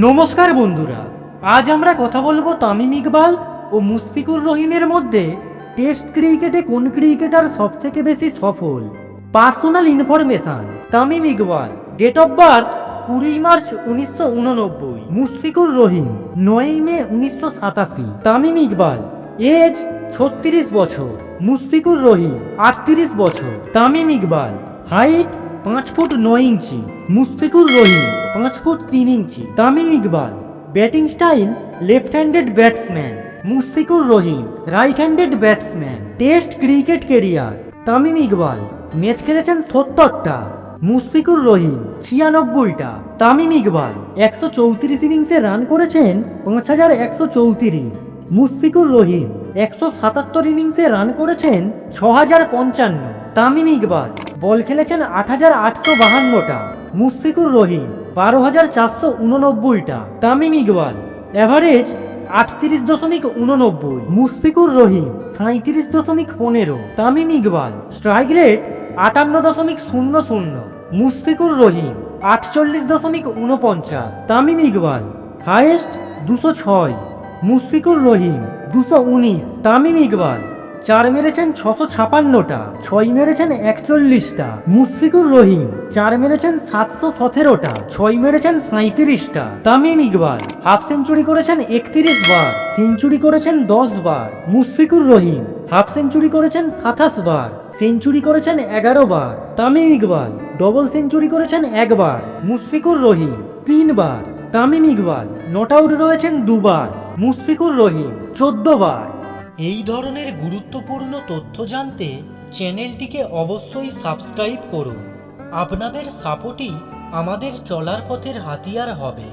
নমস্কার বন্ধুরা, আজ আমরা কথা বলব তামিম ইকবাল ও মুশফিকুর রহিমের মধ্যে টেস্ট ক্রিকেটে কোন ক্রিকেটার সব থেকে বেশি সফল? Personal information, Tamim Iqbal, date of birth কুড়ি মার্চ উনিশশো উননব্বই, মুশফিকুর রহিম নয়ই মে উনিশশো সাতাশি, তামিম ইকবাল, এজ ছত্রিশ বছর, মুশফিকুর রহিম, আটত্রিশ বছর, তামিম ইকবাল, হাইট পাঁচ ফুট নয় ইঞ্চি মুশফিকুর রহিম পাঁচ ফুট তিন inch, Tamim Iqbal. Batting style left handed batsman Mushfiqur Rahim right handed batsman. Test cricket career Tamim Iqbal. Match খেলেছেন সত্তরটা মুশফিকুর রহিম ছিয়ানব্বইটা, তামিম ইকবাল একশো চৌত্রিশ ইনিংসে রান করেছেন পাঁচ হাজার একশো চৌত্রিশ। মুশফিকুর রহিম একশো সাতাত্তর ইনিংসে রান করেছেন ছ হাজার পঞ্চান্ন, তামিম ইকবাল বল খেলেছেন আট হাজার আটশো বাহান্নটা। মুশফিকুর রহিম বারো হাজার চারশো উননব্বইটা। তামিম ইকবাল অ্যাভারেজ আটত্রিশ দশমিক উননব্বই। মুশফিকুর রহিম সাঁত্রিশ দশমিক পনেরো। তামিম ইকবাল স্ট্রাইক রেট আটান্ন দশমিক শূন্য শূন্য। মুশফিকুর রহিম আটচল্লিশ দশমিক উনপঞ্চাশ তামিম ইকবাল হায়েস্ট দুশো ছয়। মুশফিকুর রহিম দুশো উনিশ। তামিম ইকবাল চার মেরেছেন ছশো ছাপান্নটা, ছয় মেরেছেন একচল্লিশটা, মুশফিকুর রহিম চার মেরেছেন সাতশো সতেরোটা, ছয় মেরেছেন সাঁত্রিশটা তামিম ইকবাল, হাফ সেঞ্চুরি করেছেন একত্রিশ বার, সেঞ্চুরি করেছেন দশ বার। মুশফিকুর রহিম, হাফ সেঞ্চুরি করেছেন সাতাশ বার, সেঞ্চুরি করেছেন এগারো বার। তামিম ইকবাল ডবল সেঞ্চুরি করেছেন একবার মুশফিকুর রহিম তিনবার তামিম ইকবাল, নট আউট রয়েছেন দুবার। মুশফিকুর রহিম, চোদ্দ বার। এই ধরনের গুরুত্বপূর্ণ তথ্য জানতে চ্যানেলটিকে অবশ্যই সাবস্ক্রাইব করুন। আপনাদের সাপোর্টই আমাদের চলার পথের হাতিয়ার হবে।